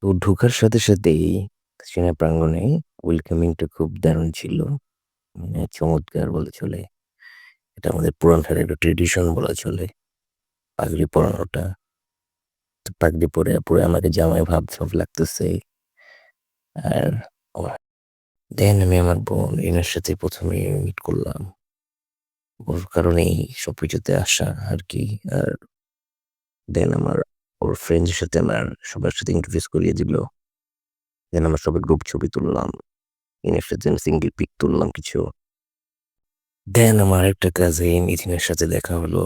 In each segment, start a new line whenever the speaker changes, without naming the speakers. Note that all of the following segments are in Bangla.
তো ঢোকার সাথে সাথেই সেনা প্রাঙ্গণে ওয়েলকামিংটা খুব দারুণ ছিল। মানে চমৎকার বলে চলে। এটা আমাদের পুরানকার একটা ট্রেডিশন বলা চলে, পাগড়ি পরানোটা। পাগড়ি পরে পরে আমাকে জামাই ভাব সব লাগতেছে। আর দেন আমি আমার বোন, এনার সাথে প্রথমে মিট করলাম। ওর কারণেই সবকিছুতে আসা আর কি আর দেন আমার ওর ফ্রেন্ডের সাথে আমার সবার সাথে ইন্টারফেস করিয়ে দিল। দেন আমরা সবাই গ্রুপ ছবি তুললাম। ইনের সাথে সিঙ্গেল পিক তুললাম কিছু। দেন আমার একটা কাজিন ইথিনের সাথে দেখা হলো।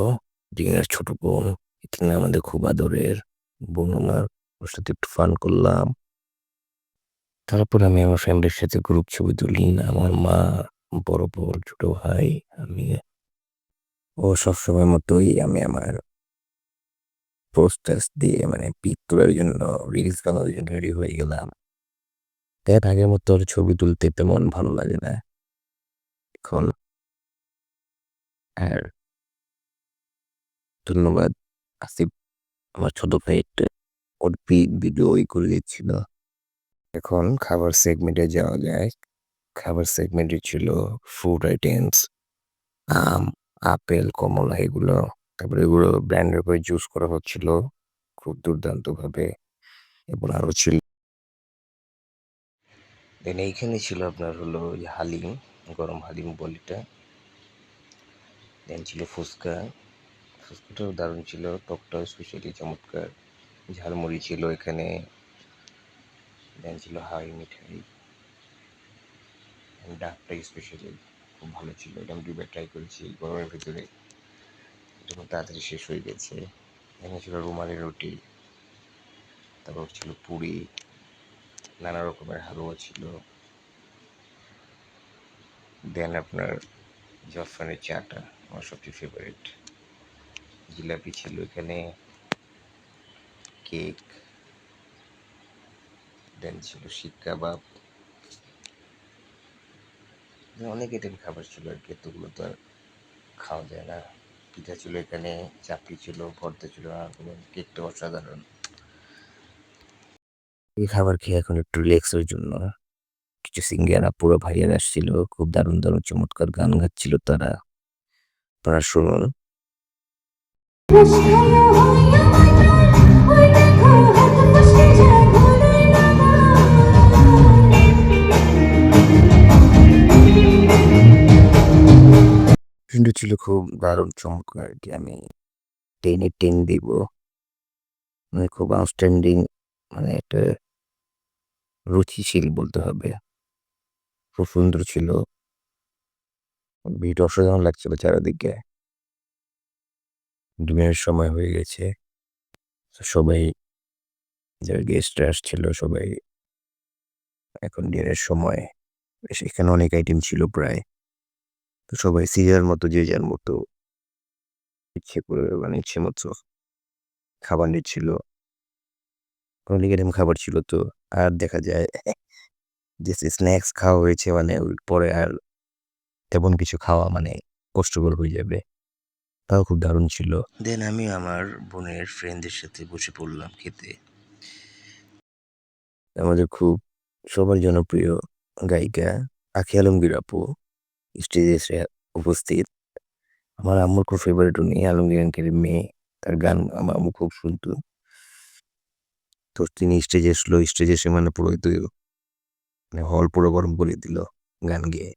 ডিনার ছোট বোন। ইথিন আমাদের খুব আদরের বোন আমার। ওর সাথে একটু ফান করলাম। তারপর আমি আমার ফ্যামিলির সাথে গ্রুপ ছবি তুলি। আমার মা, বড় বোন ছোট ভাই, আমি ও সবসময় মতোই আমি আমার পোস্টার্স দিয়ে মানে পিক তোলার জন্য রিলস বানানোর জন্য রেডি হয়ে গেলাম। দেন আগের মতো আর ছবি তুলতে তেমন ভালো লাগে না। এখন আর ধন্যবাদ, আসিফ, আমার ছোট ভাই একটা ওর ভিডিও ওই করে দিচ্ছিল এখন খাবার সেগমেন্টে যাওয়া যায় খাবার সেগমেন্টে ছিল ফুড আইটেমস আম আপেল, কমলা এগুলো, তারপরে এগুলো ব্র্যান্ডের করে জুস করা হচ্ছিল খুব দুর্দান্ত ভাবে এবং আরও ছিল দেন এইখানে ছিল আপনার হলো হালিম, গরম হালিম বলিটা। দেন ছিল ফুচকা। ফুচকাটাও দারুণ ছিল, টকটাও স্পেশালি চমৎকার। ঝালমুড়ি ছিল এখানে। দেন ছিল হাই মিঠাই। ডাকটা স্পেশালি খুব ভালো ছিল। এটা আমি দুবার ট্রাই করেছি গরমের ভিতরে। এটা খুব তাড়াতাড়ি শেষ হয়ে গেছে, এখানে ছিল রুমালি রুটি, তারপর ছিল পুরি, নানা রকমের হালুয়া ছিল। দেন আপনার জফরানের চাটা, আমার সবচেয়ে ফেভারিট জিলাপি ছিল এখানে। কেক দেন ছিল শিক কাবাব। অনেক আইটেম খাবার ছিল আর কি, এতগুলো তো আর খাওয়া যায় না। পিঠা ছিল এখানে চাপড়ি ছিল ভর্তা ছিল, আর কেকটা অসাধারণ। এই খাবার খেয়ে এখন একটু রিল্যাক্সের জন্য কিছু সিঙ্গারা, পুরো ভাইয়ার আসছিল, খুব দারুণ দারুণ চমৎকার গান গাচ্ছিল তারা। আপনারা কিন্তু ছিল, খুব দারুণ চমৎকার আর কি আমি টেনে, টেন দিব। মানে খুব আউটস্ট্যান্ডিং মানে একটা রুচিশীল বলতে হবে। খুব সুন্দর ছিল। ভিড় অসাধারণ লাগছিল চারিদিকে। ডিনারের সময় হয়ে গেছে। সবাই, যারা গেস্টরা আসছিল, সবাই এখন ডিনারের সময়। এখানে অনেক আইটেম ছিল প্রায়। তো সবাই সিরিয়ার মতো যে যার মতো ইচ্ছে করে মানে ইচ্ছে মতো খাবার নিচ্ছিল। অনেক আইটেম খাবার ছিল তো আর দেখা যায় যে স্ন্যাক্স খাওয়া হয়েছে মানে পরে আর তেমন কিছু খাওয়া মানে কষ্টকর হয়ে যাবে। তাও খুব দারুণ ছিল। দেন আমি আমার বোনের ফ্রেন্ডদের সাথে বসে পড়লাম খেতে। আমাদের খুব সবার জনপ্রিয় গায়িকা আখি আলমগীর আপু। স্টেজে এসে উপস্থিত। আমার আম্মুর খুব ফেভারিট উনি, আলমগীর আঙ্কেলের মেয়ে, তার গান আমার আম্মু খুব শুনত। তো তিনি স্টেজে এসলো স্টেজে এসে মানে পুরো মানে হল পুরো গরম করে দিল, গান গেয়ে।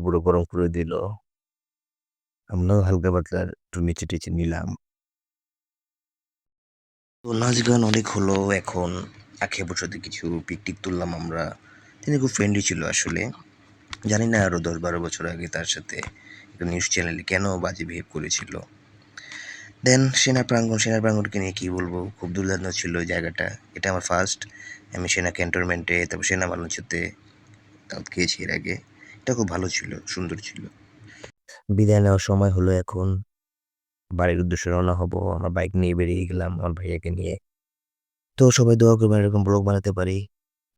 পুরো গরম করে দিল। আমরাও হালকা পাতলা একটু নিচে টিচে নিলাম। তো নাচ গান অনেক হলো, এখন আখে বছরতে কিছু পিকটিক তুললাম আমরা। তিনি খুব ফ্রেন্ডলি ছিল আসলে। জানি না আরও দশ বারো বছর আগে তার সাথে একটা নিউজ চ্যানেলে কেন বাজে বিহেভ করেছিল। দেন সেনা প্রাঙ্গণ সেনা প্রাঙ্গণকে নিয়ে কী বলব? খুব দুর্দান্ত ছিল জায়গাটা। এটা আমার ফার্স্ট আমি সেনা ক্যান্টনমেন্টে তারপর সেনা তাও খেয়েছি এর আগে। এটা খুব ভালো ছিল, সুন্দর ছিল। বিদায় নেওয়ার সময় হলো এখন বাড়ির উদ্দেশ্যে রওনা হব, আমরা বাইক নিয়ে বেরিয়ে গেলাম, আমার ভাইয়াকে নিয়ে। তো সবাই দোয়া করবেন, এরকম ব্লগ বানাতে পারি।